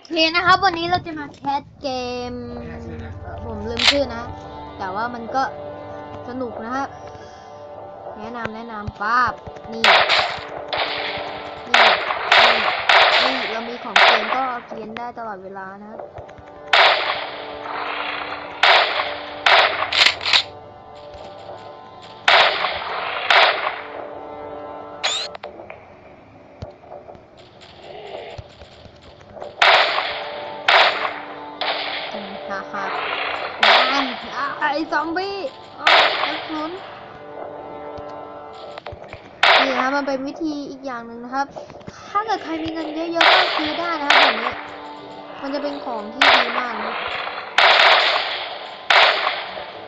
โอเคนะครับ วันนี้เราจะมาแคสเกมเอ่อผมลืมชื่อนะ แต่ว่ามันก็สนุกนะครับ แนะนำแนะนำป้าบนี่ นี่ นี่ นี่ เรามีของเกมก็เกียนได้ตลอดเวลานะครับ ซอมบี้อ้าวกระสุนนี่นะครับมันเป็นวิธีอีกอย่างหนึ่งนะครับ ถ้าเกิดใครมีเงินเยอะๆก็ซื้อได้นะครับแบบนี้ มันจะเป็นของที่ดีมากนะ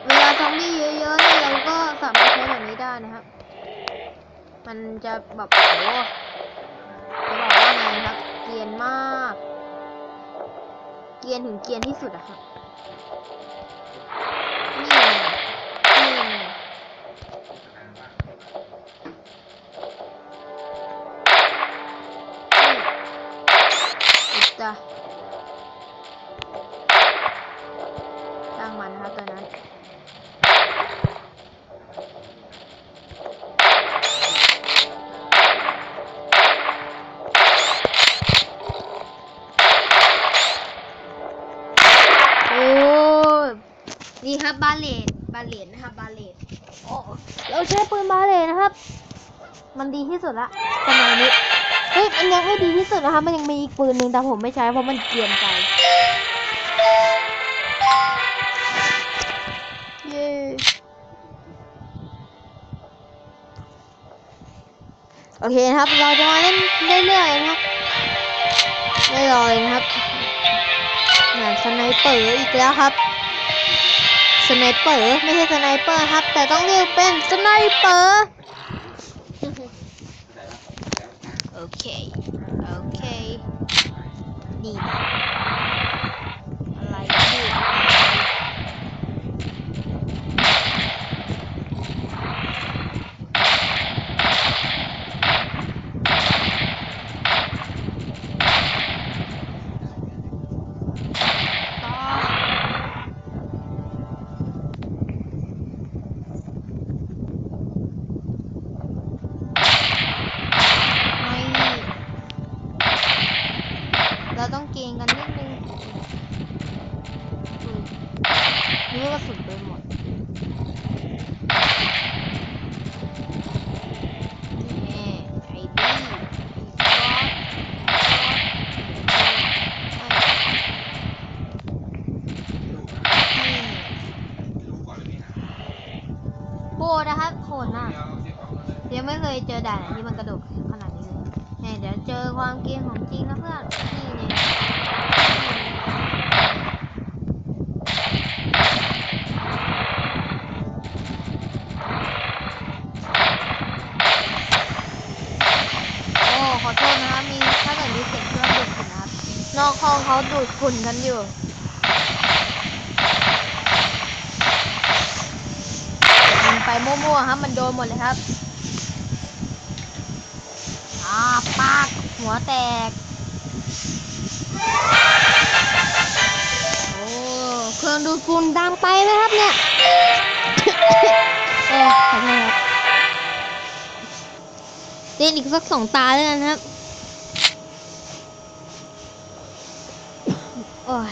เวลาซอมบี้เยอะๆเนี่ยเราก็สามารถใช้แบบนี้ได้นะครับ มันจะแบบโอ้จะบอกว่าไงครับ เกรียนมาก เกรียนถึงเกรียนที่สุดอะครับ นี่ไครับบาเลตบาเลตนะครับบาเลตเราใช้ปืนบาเลตนะครับ มันดีที่สุดละสมัยนี้เฮ้ยมันยังไม่ดีที่สุดนะครับมันยังมีอีกปืนหนึ่งแต่ผมไม่ใช้เพราะมันเกียนไปเย้โอเคนะครับ เราจะมาเล่นเรื่อยๆนะครับไม่รอเลยนะครับงานสไนเปอร์อีกแล้วครับ สไนเปอร์ไม่ใช่สไนเปอร์ครับ แต่ต้องเรียกเป็นสไนเปอร์โอเค โอเค นี่ อะไรนี่ต่อไม่เราต้องเกรงกันนิดนึงอืมนี่ก็สุดไปหมดนี่ไอ้บี้ไอ้บอสโหดนะครับโหดน่ะ ยังไม่เคยเจอด่านไหนที่มันกระโดดขนาดนี้เลยเนี่ยเดี๋ยวเจอความเกรียนของจริงนะเพื่อน นี่เนี่ยโอ้ขอโทษนะครับมีถ้าเกิดมีเสียงเครื่องดูดฝุ่นนะครับ นอกห้องเขา ดูดฝุ่นกันอยู่ยิงไปมั่วๆครับ มันโดนหมดเลยครับอ่าปากหัวแตก โอ้ เครื่องดูดฝุ่นดังไปไหมครับเนี่ย เออขอโทษครับเล่นอีกสักสองตาแล้วกันครับ อ้ย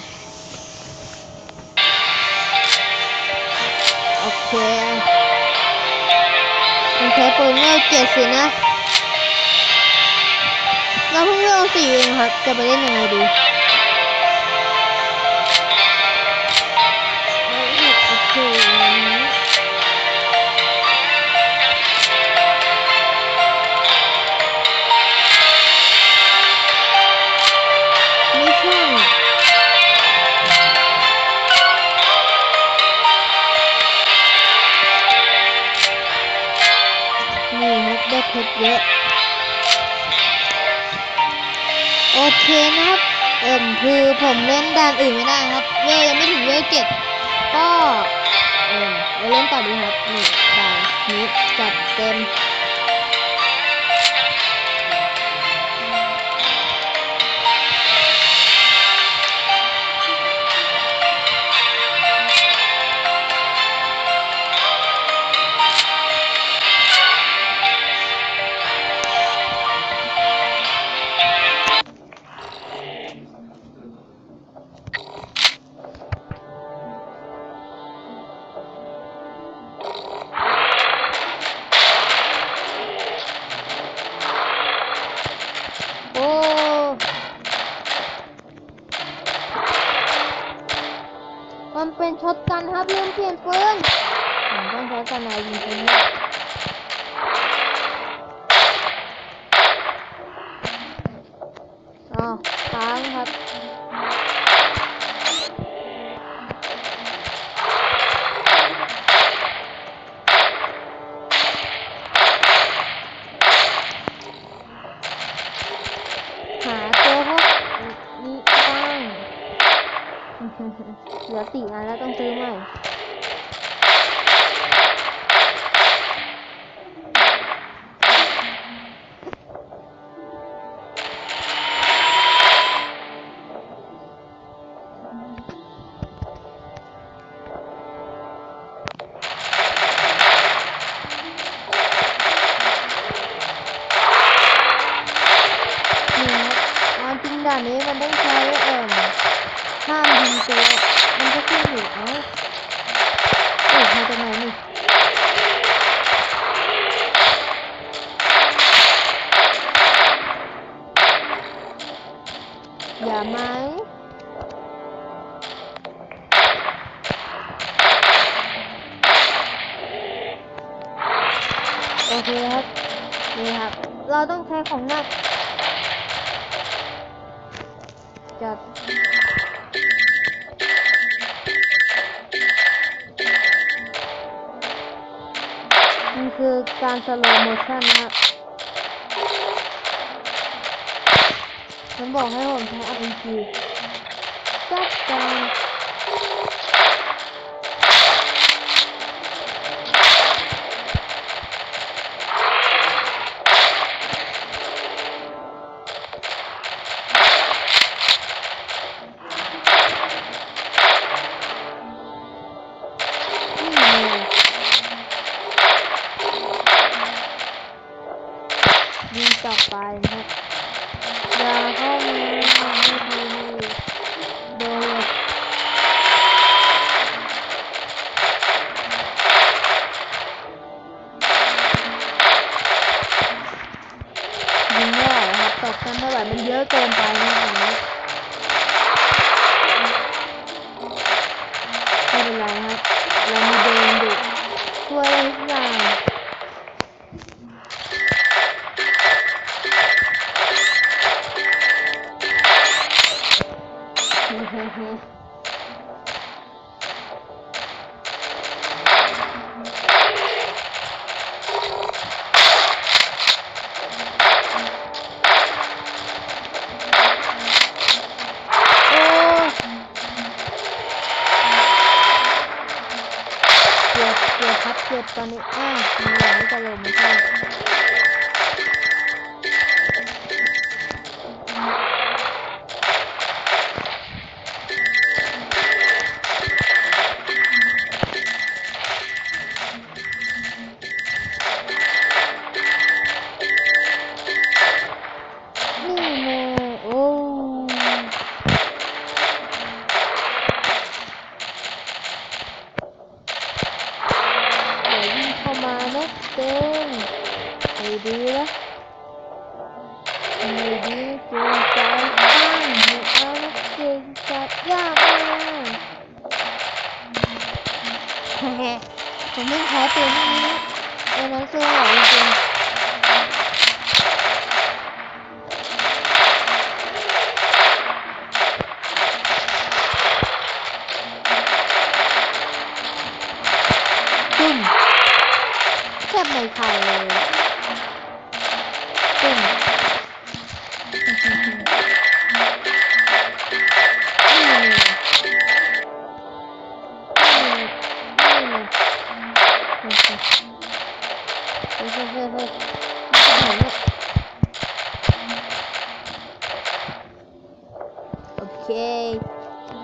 โอเคมันใช้ปืนเลือกเจ็ดสินะ เราเพิ่งเลือกสี่เองครับ จะไปเล่นยังไงดี โอเคนะครับเอิ่มคือผมเล่นด่านอื่นไม่ได้ครับ เวลยังไม่ถึงเวลเจ็ดก็เอิ่มเราเล่นต่อดีครับนี่ด่านนี้จัดเต็ม हाँ हाँ, हाँ। ง่ของง่าจัดมันคือการสโลโมชั่นนะครัมนบอกให้ผมใช้อัพจิจัดการ ต่อไปนะครับยาเข้า เจ็บตอนนี้อ้าวมีหลางกระโหลกไม่ใช่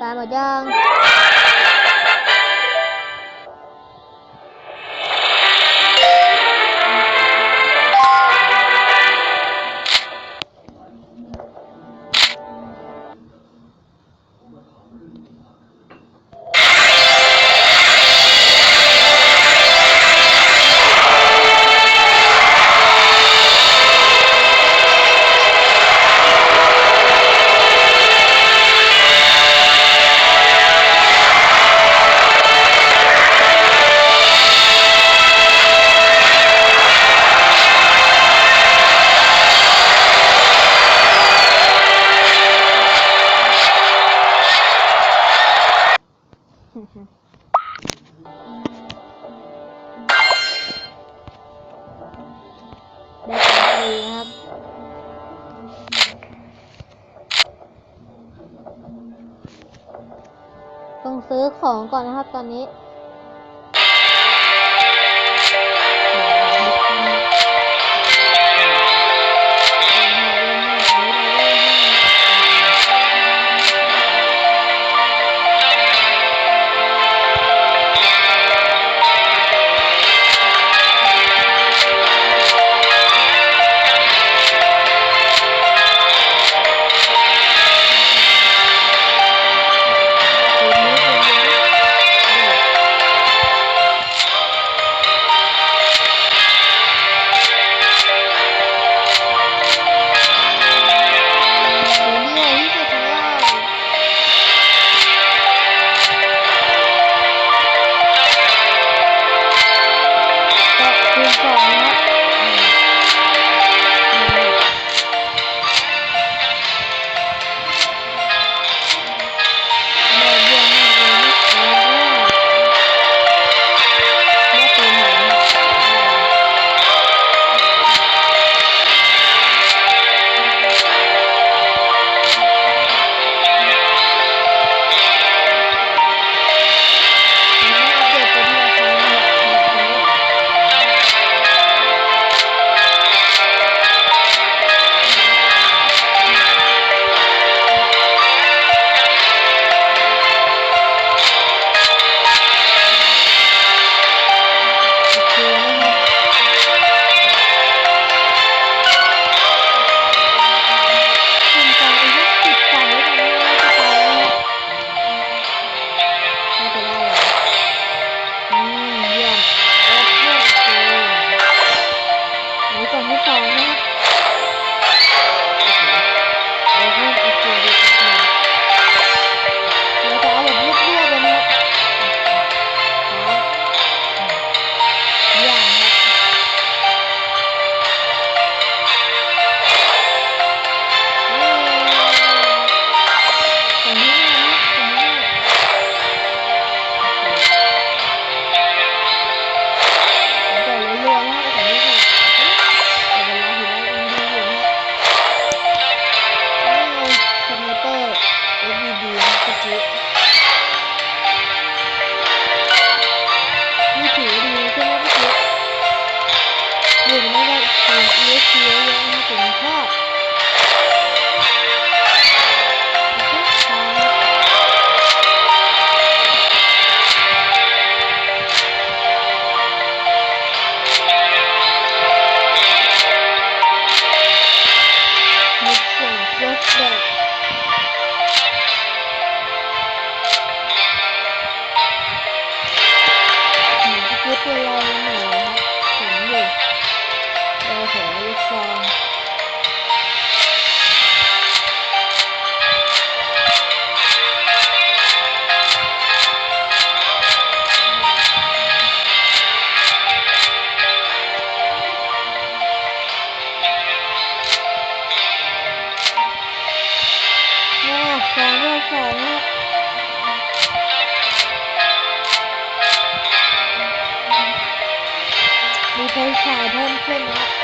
tạm biệt ơn ซื้อของก่อนนะครับตอนนี้ implement